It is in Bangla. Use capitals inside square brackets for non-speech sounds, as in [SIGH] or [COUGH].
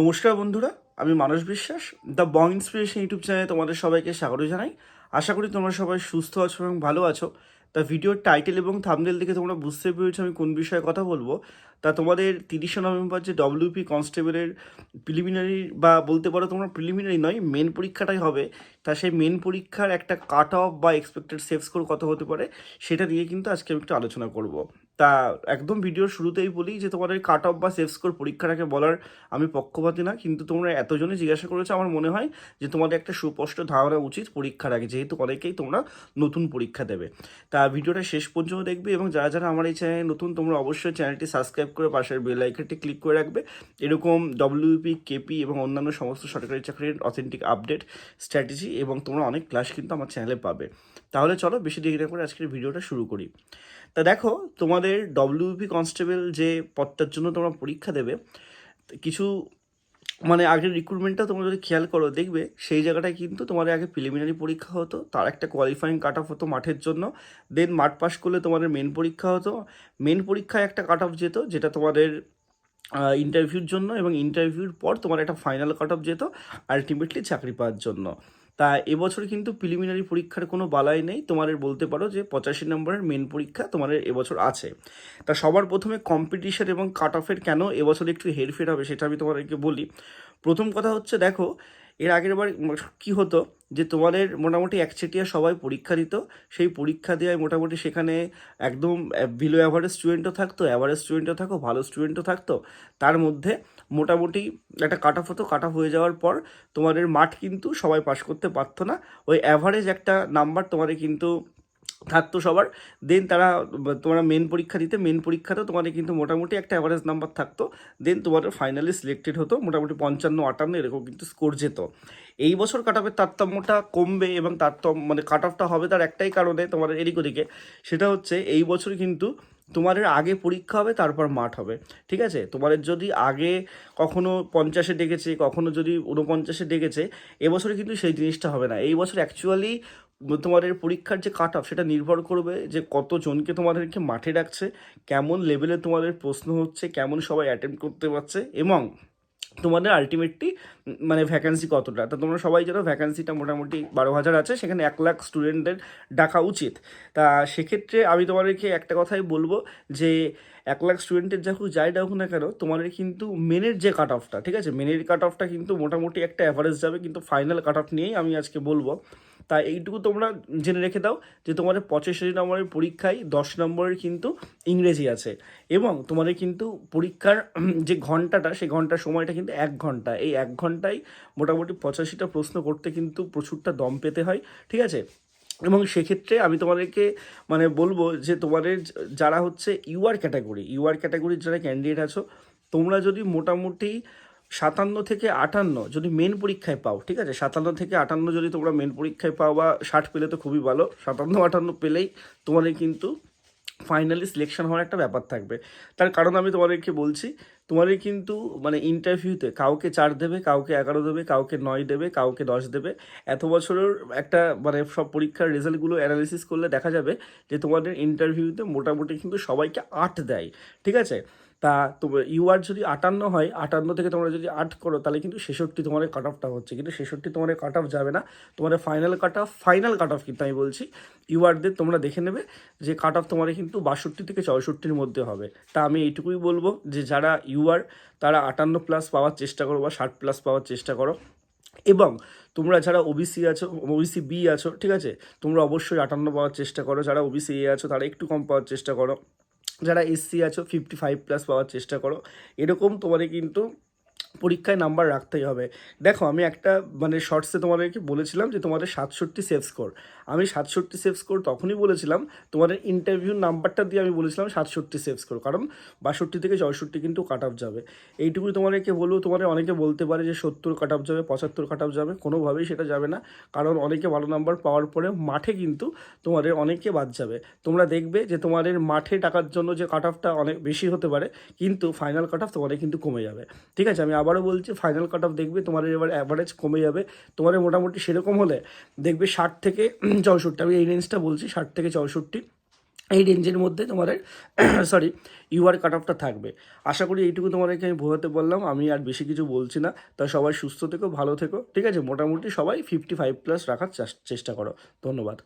নমস্কার বন্ধুরা, আমি মানস বিশ্বাস, দ্য বং ইন্সপিরেশন ইউটিউব চ্যানেলে তোমাদের সবাইকে স্বাগত জানাই। আশা করি তোমরা সবাই সুস্থ আছো এবং ভালো আছো। তা ভিডিওর টাইটেল এবং থামনেল দেখে তোমরা বুঝতে পেরেছ আমি কোন বিষয়ে কথা বলব। তা তোমাদের তিরিশে নভেম্বর যে ডব্লিউপি কনস্টেবলের প্রিলিমিনারি বা বলতে পারো তোমরা প্রিলিমিনারি নয় মেন পরীক্ষাটাই হবে। তা সেই মেন পরীক্ষার একটা কাট অফ বা এক্সপেক্টেড সেফ স্কোর কত হতে পারে, সেটা নিয়ে কিন্তু আজকে আমি একটু আলোচনা করব। তা একদম ভিডিওর শুরুতেই বলি যে, তোমাদের কাট অফ বা সেফ স্কোর পরীক্ষাটাকে বলার আমি পক্ষপাতি না, কিন্তু তোমরা এতজনে জিজ্ঞাসা করেছ, আমার মনে হয় যে, তোমাদের একটা সুস্পষ্ট ধারণা উচিত পরীক্ষার আগে, যেহেতু অনেকেই তোমরা নতুন পরীক্ষা দেবে। তা ভিডিওটা শেষ পর্যন্ত দেখবে এবং যারা যারা আমার এই চ্যানেলে নতুন, তোমরা অবশ্যই চ্যানেলটি সাবস্ক্রাইব করে পাশের বেল আইকনটি ক্লিক করে রাখবে। এরকম ডব্লিউপি কেপি এবং অন্যান্য সমস্ত সরকারি চাকরির অথেন্টিক আপডেট স্ট্র্যাটেজি এবং তোমরা অনেক ক্লাস কিন্তু আমার চ্যানেলে পাবে। তাহলে চলো, বেশি দেরি না করে আজকের ভিডিওটা শুরু করি। তা দেখো, তোমাদের ডব্লিউপি কনস্টেবল যে পদটার জন্য তোমরা পরীক্ষা দেবে, কিছু মানে আগের রিক্রুটমেন্টটা তোমরা যদি খেয়াল করো, দেখবে সেই জায়গাটায় কিন্তু তোমাদের আগে প্রিলিমিনারি পরীক্ষা হতো, তার একটা কোয়ালিফাইং কাট অফ হতো মাঠের জন্য দেন মাঠ পাস করলে তোমাদের মেন পরীক্ষা হতো। মেন পরীক্ষায় একটা কাট অফ যেত, যেটা তোমাদের ইন্টারভিউর জন্য এবং ইন্টারভিউর পর তোমার একটা ফাইনাল কাট অফ যেত আলটিমেটলি চাকরি পাওয়ার জন্য। তা এবছর কিন্তু প্রিলিমিনারি পরীক্ষার কোনো বালাই নেই। তোমাদের বলতে পারো যে পঁচাশি নম্বরের মেন পরীক্ষা তোমাদের এবছর আছে। তা সবার প্রথমে কম্পিটিশন এবং কাট অফের কেন এবছর একটু হেরফের হবে সেটা আমি তোমাদেরকে বলি। প্রথম কথা হচ্ছে দেখো এর আগের বার কী হতো যে তোমাদের মোটামুটি একচেটিয়া সবাই পরীক্ষা দিত, সেই পরীক্ষা দেওয়ায় মোটামুটি সেখানে একদম বিলো অ্যাভারেজ স্টুডেন্টও থাকতো অ্যাভারেজ স্টুডেন্টও থাকো, ভালো স্টুডেন্টও থাকতো। তার মধ্যে মোটামুটি একটা কাট অফ হতো কাট অফ হয়ে যাওয়ার পর তোমাদের মাঠ কিন্তু সবাই পাশ করতে পারতো না। ওই অ্যাভারেজ একটা নাম্বার তোমাদের কিন্তু থাকতো সবার। দেন তারা, তোমরা মেন পরীক্ষা দিতে মেন পরীক্ষাতেও তোমাদের কিন্তু মোটামুটি একটা অ্যাভারেজ নাম্বার থাকতো। দেন তোমাদের ফাইনালি সিলেক্টেড হতো, মোটামুটি পঞ্চান্ন, আটান্ন, এরকম কিন্তু স্কোর যেত। এই বছর কাট অফের তারতম্যটা কমবে এবং তারতম্য মানে কাট অফটা হবে তার একটাই কারণে তোমাদের এদিক ওদিকে। সেটা হচ্ছে এই বছর কিন্তু তোমাদের আগে পরীক্ষা হবে, তারপর মাঠ হবে। ঠিক আছে? তোমাদের যদি আগে কখনো পঞ্চাশে ডেকেছে, কখনো যদি ঊনপঞ্চাশে ডেকেছে, এবছরে কিন্তু সেই জিনিসটা হবে না। এই বছর অ্যাকচুয়ালি তোমাদের পরীক্ষার যে কাট অফ সেটা নির্ভর করবে যে কতজনকে তোমাদেরকে মাঠে ডাকছে, কেমন লেভেলে তোমাদের প্রশ্ন হচ্ছে, কেমন সবাই অ্যাটেম্প করতে পারছে এবং তোমাদের আলটিমেটলি মানে ভ্যাকান্সি কতটা। তা তোমরা সবাই জানো ভ্যাকান্সিটা মোটামুটি বারো হাজার আছে, সেখানে এক লাখ স্টুডেন্টদের ডাকা উচিত। তা সেক্ষেত্রে আমি তোমাদেরকে একটা কথাই বলব যে এক লাখ স্টুডেন্টের যখন যাই ডাকুক না কেন, তোমাদের কিন্তু মেনের যে কাট অফটা ঠিক আছে? মেনের কাট অফটা কিন্তু মোটামুটি একটা অ্যাভারেজ যাবে, কিন্তু ফাইনাল কাট অফ নিয়েই আমি আজকে বলব। তা এইটুকু তোমরা জেনে রেখে দাও যে তোমাদের পঁচাশি নম্বরের পরীক্ষায় দশ নম্বরের কিন্তু ইংরেজি আছে এবং তোমাদের কিন্তু পরীক্ষার [CLEARS THROAT] যে ঘন্টাটা, সেই ঘণ্টার সময়টা কিন্তু এক ঘণ্টা। এই এক ঘন্টায় মোটামুটি পঁচাশিটা প্রশ্ন করতে কিন্তু প্রচুরটা দম পেতে হয়, ঠিক আছে? এবং সেক্ষেত্রে আমি তোমাদেরকে মানে বলব যে তোমাদের যারা হচ্ছে ইউআর ক্যাটাগরি ইউআর ক্যাটাগরির যারা ক্যান্ডিডেট আছো, তোমরা যদি মোটামুটি সাতান্ন থেকে আটান্ন যদি মেন পরীক্ষায় পাও, ঠিক আছে? সাতান্ন থেকে আটান্ন যদি তোমরা মেন পরীক্ষায় পাও বা ষাট পেলে তো খুবই ভালো, সাতান্ন আটান্ন পেলেই তোমাদের কিন্তু ফাইনালি সিলেকশন হওয়ার একটা ব্যাপার থাকবে। তার কারণ আমি তোমাদেরকে বলছি, তোমাদের কিন্তু মানে ইন্টারভিউতে কাউকে চার দেবে, কাউকে এগারো দেবে, কাউকে নয় দেবে, কাউকে দশ দেবে। এত বছরের একটা মানে সব পরীক্ষার রেজাল্টগুলো অ্যানালিসিস করলে দেখা যাবে যে তোমাদের ইন্টারভিউতে মোটামুটি কিন্তু সবাইকে আট দেয়, ঠিক আছে? তা তোমার ইউআর যদি আটান্ন হয়, আটান্ন থেকে তোমরা যদি আট করো, তাহলে কিন্তু ছেষট্টি তোমার কাট অফটা হচ্ছে। কিন্তু ছেষট্টি তোমার কাট অফ যাবে না। তোমার final cut off final cut off কিন্তু আমি বলছি। ইউআরদের তোমরা দেখে নেবে যে কাট অফ তোমার কিন্তু বাষট্টি থেকে চৌষট্টির মধ্যে হবে। তা আমি এইটুকুই বলব যে যারা ইউআর তারা আটান্ন প্লাস পাওয়ার চেষ্টা করো বা ষাট প্লাস পাওয়ার চেষ্টা করো। এবং তোমরা যারা ওবিসি আছো ওবিসি বি আছো, ঠিক আছে? তোমরা অবশ্যই আটান্ন পাওয়ার চেষ্টা করো। যারা ওবিসি এ আছো, তারা একটু কম পাওয়ার চেষ্টা করো। যারা এসসি আছো ফিফটি ফাইভ প্লাস পাওয়ার চেষ্টা করো। এরকম তোমাদের কিন্তু পরীক্ষায় নাম্বার রাখতেই হবে। দেখো, আমি একটা মানে শর্টসে তোমাদেরকে বলেছিলাম যে তোমাদের সাতষট্টি সেফ স্কোর আমি সাতষট্টি সেফ স্কোর তখনই বলেছিলাম, তোমাদের ইন্টারভিউ নাম্বারটা দিয়ে আমি বলেছিলাম সাতষট্টি সেফ স্কোর কারণ বাষট্টি থেকে চৌষট্টি কিন্তু কাট অফ যাবে। এইটুকুই তোমাদেরকে বলব, তোমাদের অনেকে বলতে পারে যে সত্তর কাট অফ যাবে, পঁচাত্তর কাট অফ যাবে, কোনোভাবেই সেটা যাবে না, কারণ অনেকে ভালো নাম্বার পাওয়ার পরে মাঠে কিন্তু তোমাদের অনেকে বাদ যাবে। তোমরা দেখবে যে তোমাদের মাঠে টাকার জন্য যে কাট অফটা অনেক বেশি হতে পারে, কিন্তু ফাইনাল কাট অফ তোমাদের কিন্তু কমে যাবে। ঠিক আছে, আমি আবারও বলছি ফাইনাল কাট অফ দেখবে তোমাদের এবার অ্যাভারেজ কমে যাবে। তোমাদের মোটামুটি সেরকম হলে দেখবে ষাট থেকে [CLEARS THROAT] চৌষট্টি, আমি এই রেঞ্জটা বলছি, ষাট থেকে চৌষট্টি। এই রেঞ্জের মধ্যে তোমাদের সরি ইউআর কাট অফটা থাকবে। আশা করি এইটুকু তোমাদেরকে আমি বোঝাতে বললাম আমি আর বেশি কিছু বলছি না। তাই সবাই সুস্থ থেকো, ভালো থেকো, ঠিক আছে? মোটামুটি সবাই ফিফটি ফাইভ প্লাস রাখার চেষ্টা করো। ধন্যবাদ।